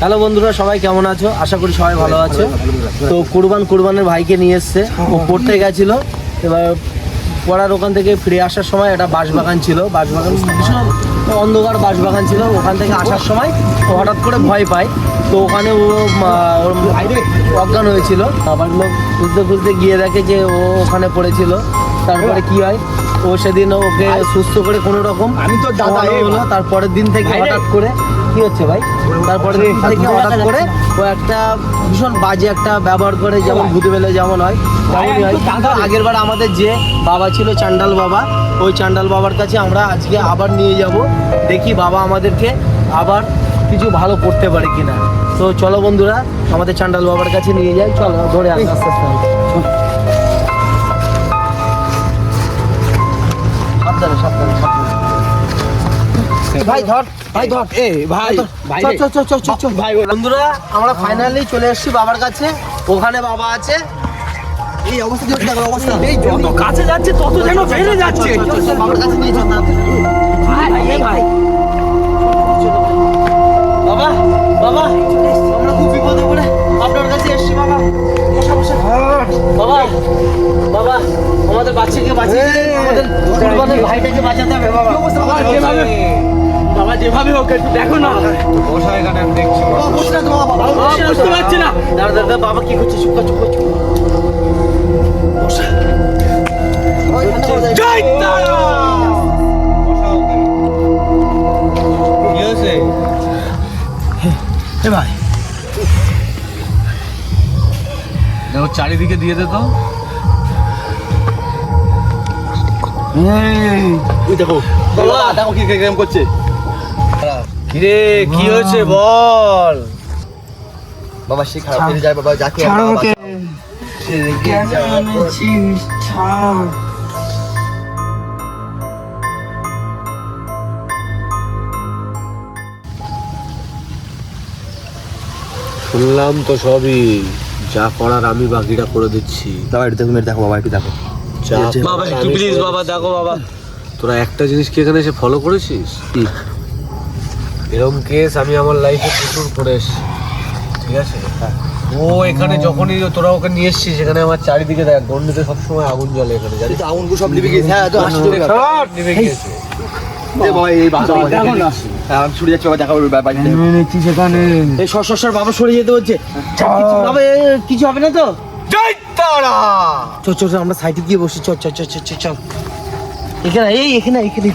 Hello বন্ধুরা সবাই কেমন আছো? আশা করি সবাই ভালো আছো। তো কুরবান কুরবানের ভাইকে নিয়ে এসছে। ও পড়তে গেছিল। এবার পড়ার ওখান থেকে ফিরে আসার সময় একটা বাঁশবাগান ছিল। বাঁশবাগান ভীষণ অন্ধকার বাঁশবাগান ছিল। ওখান থেকে আসার সময় ও হঠাৎ করে ভয় পায়। তো ওখানে ও ওর অজ্ঞান হয়েছিল। আবার লোক খুঁজতে খুঁজতে গিয়ে দেখে যে ও ওখানে পড়েছিল। তারপরে কি হয়? ও সেদিন ওকে সুস্থ করে কোনো রকম আমি তো দাদা, হলো। তারপরের দিন থেকে হঠাৎ করে কি হচ্ছে ভাই? থেকে হঠাৎ করে ও একটা ভীষণ বাজে একটা ব্যবহার করে যেমন ভূতে বেলে যেমন হয় তেমনই হয়। আগের বার আমাদের যে বাবা ছিল চান্ডাল বাবা ওই চান্ডাল বাবার কাছে আমরা আজকে আবার নিয়ে যাব। দেখি বাবা আমাদেরকে আবার কিছু ভালো করতে পারে কিনা। তো চলো বন্ধুরা আমাদের চান্ডাল বাবার কাছে নিয়ে যাই। চলো ধরে আস্তে আস্তে। ভাই ধর ভাই ধর। এ ভাই ভাই চল চল চল চল ভাই বন্ধুরা আমরা ফাইনালি চলে এসেছি বাবার কাছে। ওখানে বাবা আছে। এই অবস্থা অবস্থা। এই যত কাছে যাচ্ছে তত যেন বেড়ে যাচ্ছে। বাবার কাছে নিয়ে চল ভাই ভাই বাবা বাবা আমরা খুব বিপদে পড়ে আপনার কাছে এসেছি বাবা। বসা বসা। বাবা বাবা আমাদের বাচ্চাকে বাঁচিয়ে আমাদের ভাইটাকে বাঁচাতে হবে বাবা বাবা, যেভাবে বাবা। যেভাবে হোক একটু দেখো না। বসা এখানে আমি দেখছি বুঝতে পারছি না। দাঁড়া বাবা কি করছে? চুপ কর চুপ চুপ কর। জয় তারা। এ ভাই। দেখো চারিদিকে দিয়ে দে তো। দেখো দেখো কি করছে। কিরে কি হয়েছে বল? বাবা সে খারাপ হয়ে যায় বাবা যাকে ছাড় ওকে। কেন যায়। ছাড়। শুনলাম তো সবই। যা করার আমি বাকিটা করে দিচ্ছি। বাবা একটু দেখো মেরে দেখো বাবা একটু দেখো। বাবা একটু প্লিজ বাবা দেখো বাবা। তোরা একটা জিনিস কি এখানে এসে ফলো করেছিস? এরকম কেস আমি আমার লাইফে প্রচুর করে এসেছি। ঠিক আছে? ও এখানে যখনই তোরা ওকে নিয়ে এসছিস সেখানে আমার চারিদিকে দেখ গন্ডিতে সবসময় আগুন জ্বলে এখানে জানিস? আগুনগুলো সব লিভে গেছে। হ্যাঁ তো আসছে সব হ্যাঁ হচ্ছে। কিছু হবে না তো? জয় তারা! চল চল চল, আমরা সাইডে গিয়ে বসি। চল চল চল চল চল, চল। এখানে এই এখানে এখানে।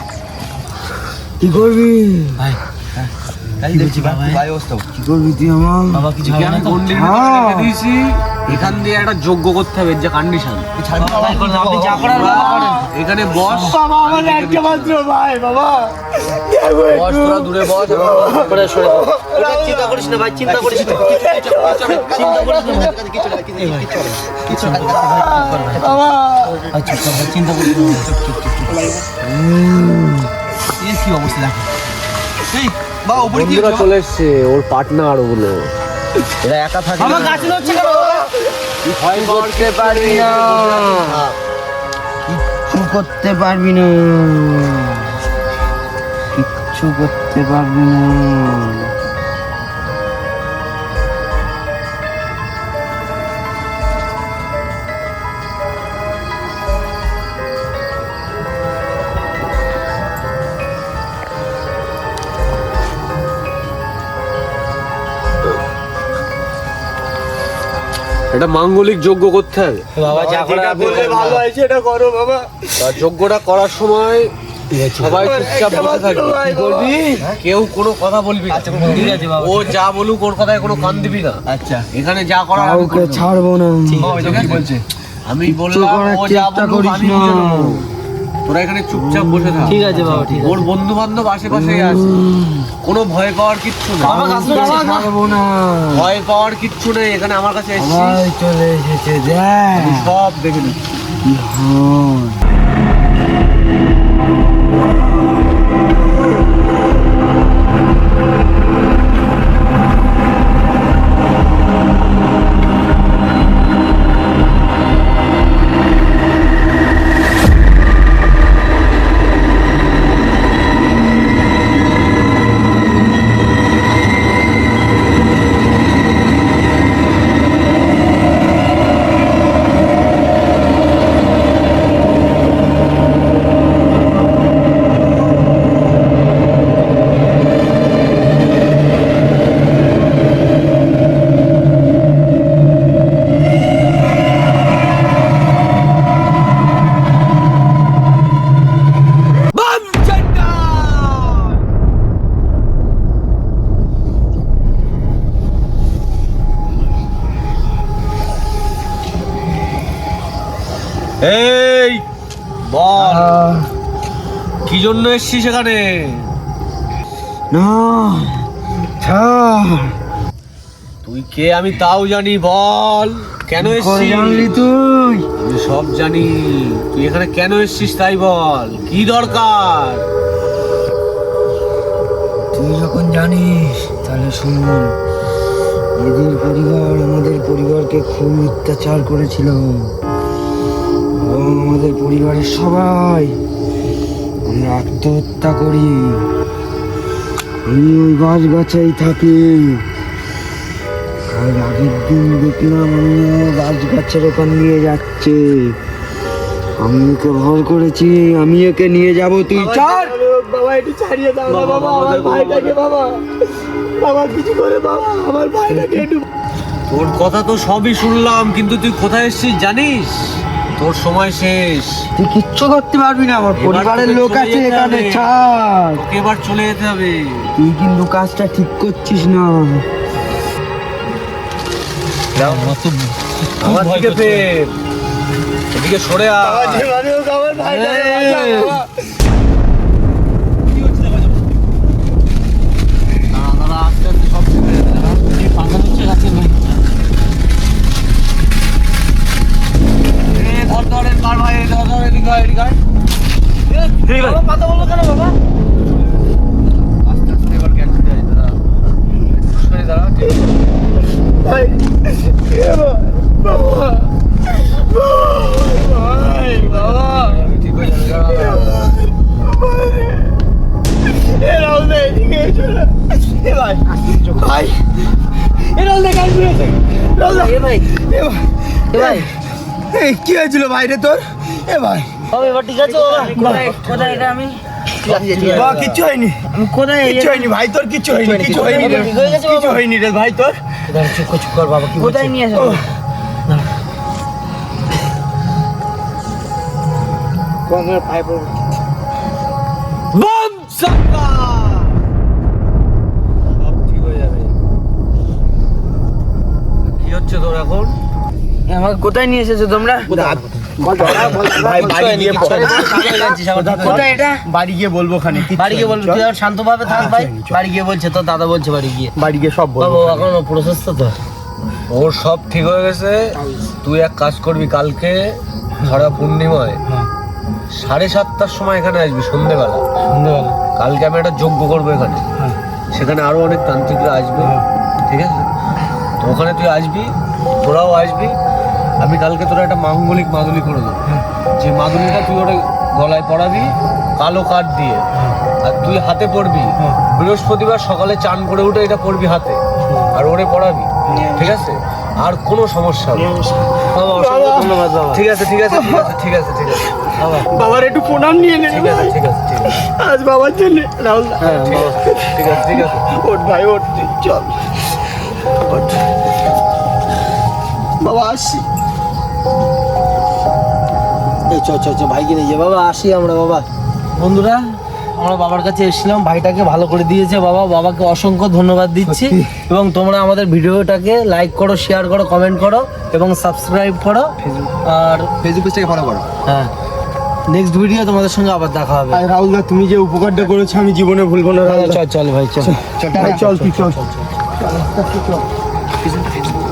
কি করবি? ভাই এই দেখছি বাবা ভাই অবস্থা। কি করবি তুই আমার? বাবা কিছু হবে না তো? হ্যাঁ। দিয়েছি। এখান দিয়ে একটা যোগ্য করতে হবে যে কন্ডিশন আপনি যা করার বাবা করেন। এখানে বস বাবা আমার একটা মাত্র ভাই বাবা। বস তোরা দূরে বস সরে ওটা চিন্তা করিস না ভাই চিন্তা করিস না। চিন্তা করিস না বাবা আচ্ছা চল ভাই, চিন্তা করিস না। কি অবস্থা দেখো। বাবা উপরে কি বন্ধুরা চলে এসছে ওর পার্টনার ওগুলো। এরা একা থাকে আমার গাছ হচ্ছে কেন? ভয় করতে পারবি না। কিচ্ছু করতে পারবি না। কিচ্ছু করতে পারবি না। এটা মাঙ্গলিক যজ্ঞ করতে হবে। বাবা যা করে বলে ভালো হয়েছে এটা করো বাবা। আর যজ্ঞটা করার সময় সবাই চুপচাপ বসে থাকবে। কি করবি কেউ কোনো কথা বলবি না। ঠিক আছে। বাবা। ও যা বলুক ওর কথায় কোনো কান দিবি না। আচ্ছা। এখানে যা করার আমি ছাড়বো না। ঠিক আছে বলছে? আমি বললাম ও যা বলুক আমি তোরা এখানে চুপচাপ বসে থাক। ঠিক আছে বাবা ঠিক আছে ওর বন্ধু বান্ধব আশেপাশেই আছে। কোনো ভয় পাওয়ার কিচ্ছু না। ভয় পাওয়ার কিচ্ছু নেই। এখানে আমার কাছে এসেছিস। চলে এসেছে সব দেখে নিচ্ছি এই বল। কি জন্য এসছিস সেখানে না তুই কে আমি তাও জানি বল। কেন এসছিস? জানলি তুই? আমি সব জানি। তুই এখানে কেন এসছিস তাই বল। কি দরকার? তুই যখন জানিস তাহলে শুন। এদের পরিবার আমাদের পরিবারকে খুব অত্যাচার করেছিল। এবং আমাদের পরিবারের সবাই আমরা আত্মহত্যা করি। আমি ওই গাছ গাছাই থাকি। আর আগের দিন দেখলাম আমি গাছ গাছের ওখান দিয়ে যাচ্ছে। আমি ওকে ভর করেছি আমি ওকে নিয়ে যাব তুই চল! বাবা একটু ছাড়িয়ে দাও না বাবা আমার ভাইটাকে বাবা। বাবা কিছু করে বাবা আমার ভাইটাকে একটু তোর কথা তো সবই শুনলাম কিন্তু তুই কোথায় এসছিস জানিস? তোর সময় শেষ তুই কিচ্ছু করতে পারবি না আমার পরিবারের লোক আছে এখানে ছাড় তোকে এবার চলে যেতে হবে তুই কিন্তু কাজটা ঠিক করছিস না আমার দিকে ফের এদিকে সরে আয় রাহুল এ ভাই, এ ভাই, এই, কি হয়েছিল ভাইরে তোর? এ ভাই। এবার ঠিক আছে কোথায় কোথায় এটা আমি? কিচ্ছু হয়নি। আমি কোথায় কিচ্ছু হয়নি ভাই তোর কিচ্ছু হয়নি কিছু হয়নি। রে হয়নি ভাই তোর। চুপ কর, চুপ কর, বাবা, কি কোথায় নিয়ে আসো বম সাক্কা সব ঠিক হয়ে যাবে কি হচ্ছে তোর এখন? আমাকে কোথায় নিয়ে এসেছ তোমরা? বাড়ি গিয়ে কোথায় এটা? বাড়ি গিয়ে বলব খানে বাড়ি গিয়ে বলবি তুই আর শান্তভাবে থাক ভাই। বাড়ি গিয়ে বলছে তো দাদা বলছে বাড়ি গিয়ে। বাড়ি গিয়ে সব বলব এখন প্রসেস তো তো ওর সব ঠিক হয়ে গেছে। তুই এক কাজ করবি কালকে ধরা পূর্ণিমায় সাড়ে সাতটার সময় এখানে আসবি সন্ধেবেলা। কালকে আমি একটা যজ্ঞ করব এখানে। সেখানে আরও অনেক তান্ত্রিকরা আসবে। ঠিক আছে? তো ওখানে তুই আসবি তোরাও আসবি আমি কালকে তোরা একটা মাঙ্গলিক মাদুলি করে দেবো। যে মাদুলিটা তুই ওটা গলায় পরাবি কালো কাঠ দিয়ে। আর তুই হাতে পরবি বৃহস্পতিবার সকালে চান করে উঠে এটা পরবি হাতে আর ওরে পড়াবি ঠিক আছে? আর কোনো সমস্যা হবে না। বাবা, অসংখ্য ধন্যবাদ বাবা। ঠিক আছে ঠিক আছে ঠিক আছে ঠিক আছে ঠিক আছে। বাবার একটু প্রণাম নিয়ে নে। ঠিক আছে ঠিক আছে ঠিক আছে। আজ বাবার জন্য। রাহুল হ্যাঁ ঠিক আছে ঠিক আছে। ওঠ ভাই ওঠ। চল। ওঠ। বাবা আসি। চ চ চ ভাইকে নিয়ে বাবা আসি আমরা বাবা। বন্ধুরা আমরা বাবার কাছে এসেছিলাম। ভাইটাকে ভালো করে দিয়েছে বাবা। বাবাকে অসংখ্য ধন্যবাদ দিচ্ছি। এবং তোমরা আমাদের ভিডিওটাকে লাইক করো শেয়ার করো কমেন্ট করো এবং সাবস্ক্রাইব করো। আর ফেসবুক পেজ থেকে ফলো করো। হ্যাঁ। নেক্সট ভিডিও তোমাদের সঙ্গে আবার দেখা হবে। আর রাহুল দা তুমি যে উপকারটা করেছ আমি জীবনে ভুলবো না চল চল ভাই চল। ভাই চল তুই চল। 别走！别走！